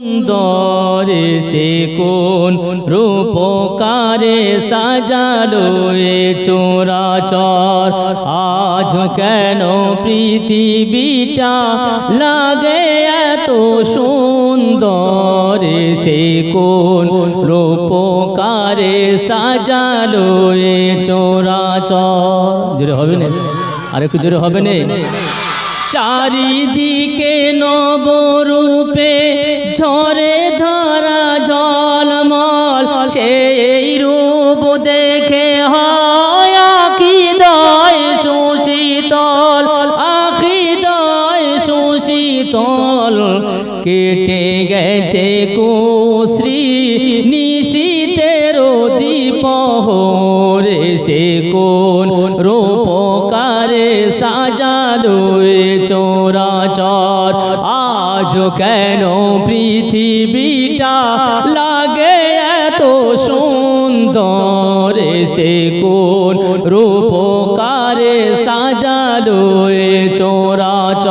সুন্দরে সে কোন রূপকারে সাজালো এ চোরাচর? আজ কেন পৃথিবীটা লাগে এত সুন্দর? সে কোন রূপকারে সাজালো এ চোরাচর? জোরে হবে না। আর একটু জোরে হবে না। চারিদিকে নবরূপে ঝরে ধরা জলমল, সেই রূপ দেখে হয় আখিদয় সুশীতল আখিদয় সুশীতল। কেটে গেছে কুশ্রী নিশীতের দীপহরে সে চোরাচর আজ কেন পৃথিবীটা লাগে এত সুন্দর? সে কোন রূপকারে সাজালো এ চোরাচর।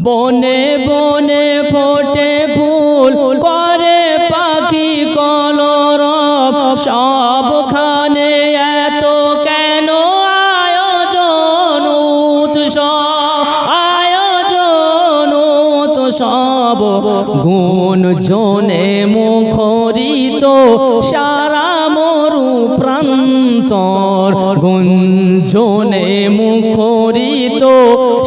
বনে বনে ফোটে ফুল করে পাখি কলরব। সবখানে গুণ জনে মুখরিত সারা মরু প্রান্তর। গুঞ্জনে মুখরিত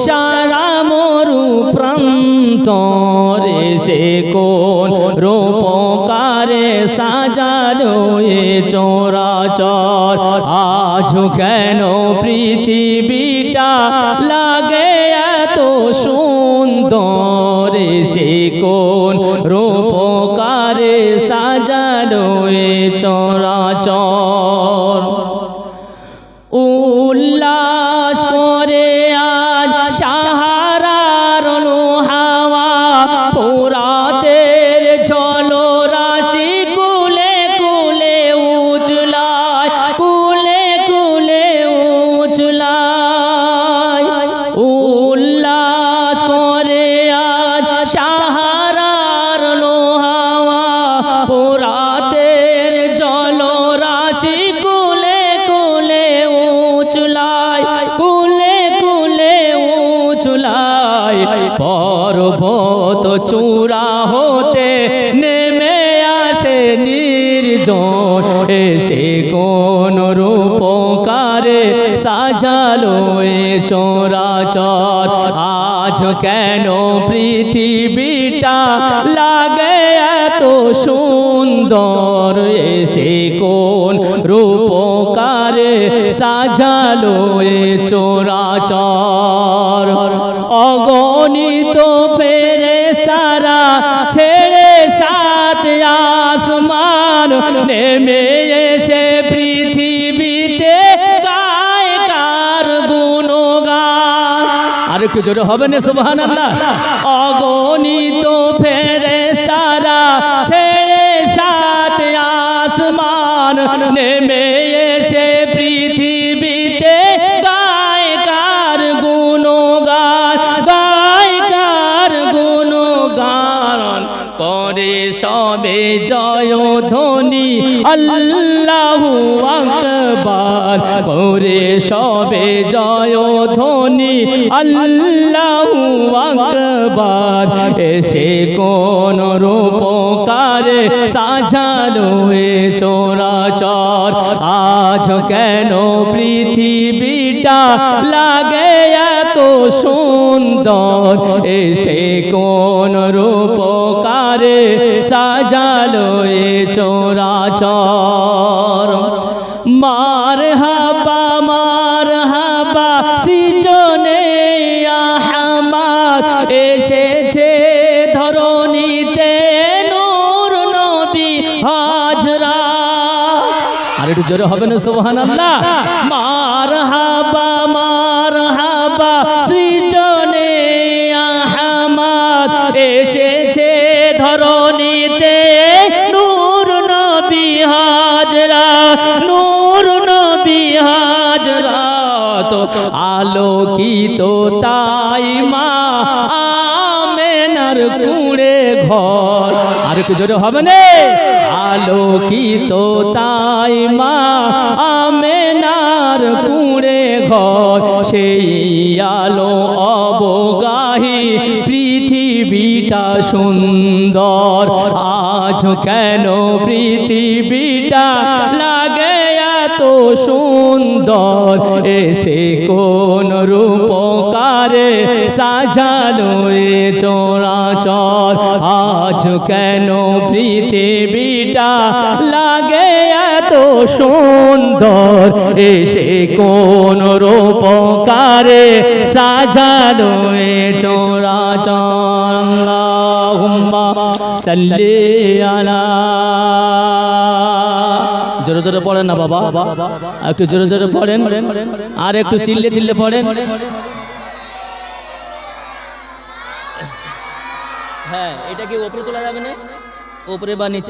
সারা মরু প্রান্তরে। সে কোন রূপকারে সাজালো এ চোরাচর। আজ কেন পৃথিবীটা লাগে এত সুন্দর? চোরাচর উল্লাস করে আজ সাহারার হাওয়া পুরাতের চলো রাশি কুলে কুলে উজলায়, কুলে কুলে উজলায়। উল্লাস করে উচলায় কুলে কুলে উচলায় পর্বত চূড়া হতে নেমে আসে নির্জন। এসে কোন রূপকারে সাজালো এ চোরাচর। আজ কেন পৃথিবীটা লাগে এত সুন্দর? এসে সাজালো এ চোরাচর। অগণিত ফেরে সারা ছেড়ে সাত আসমান নেমে এসে পৃথিবীতে গায় কার গুণগান। আর একটু জোরে হবে না সুবহান আল্লাহ অগণিত ফেরে সারা ছেড়ে সাত আসমান নেমে সবে জয় ধ্বনি, আল্লাহু আকবার। করে সবে জয় ধ্বনি, আল্লাহু আকবার। এসে কোন রূপকারে সাজালো এ চোরাচর। আজ কেন পৃথিবীটা লাগে এত সুন্দর? এসে কোন রূপকারে সাজালো এ চোরাচর মার হাবা মার হাবা, সিজনে আহমাদ এসেছে ধরণীতে নূর নবী হাজরা। আর একটু জোরে হবে না সুবহান আল্লাহ মার হাবা মার হাবা, সৃজনে আহমাদ এসেছে ধরণীতে আলোকিত তাই মা আমেনার কুড়ে ঘর। আর একটু জোরে হবে না? আলোকিত তাই মা আমেনার কুড়ে ঘর। সেই আলো অবগাহী পৃথিবীটা সুন্দর। আজ কেন পৃথিবীটা লাগে এত সুন্দর, এসে কোন রূপকারে সাজানো চোরাচর। আজ কেন পৃথিবীটা লাগে এত সুন্দর, এসে কোন রূপকারে সাজানো চোরাচর। সাল্লি আলা জোরে জোরে পড়েন না বাবা। একটু জোরে জোরে পড়েন। আর একটু চিল্লে চিল্লে পড়েন। হ্যাঁ এটা কি ওপরে তোলা যাবে না? ওপরে বা নিচে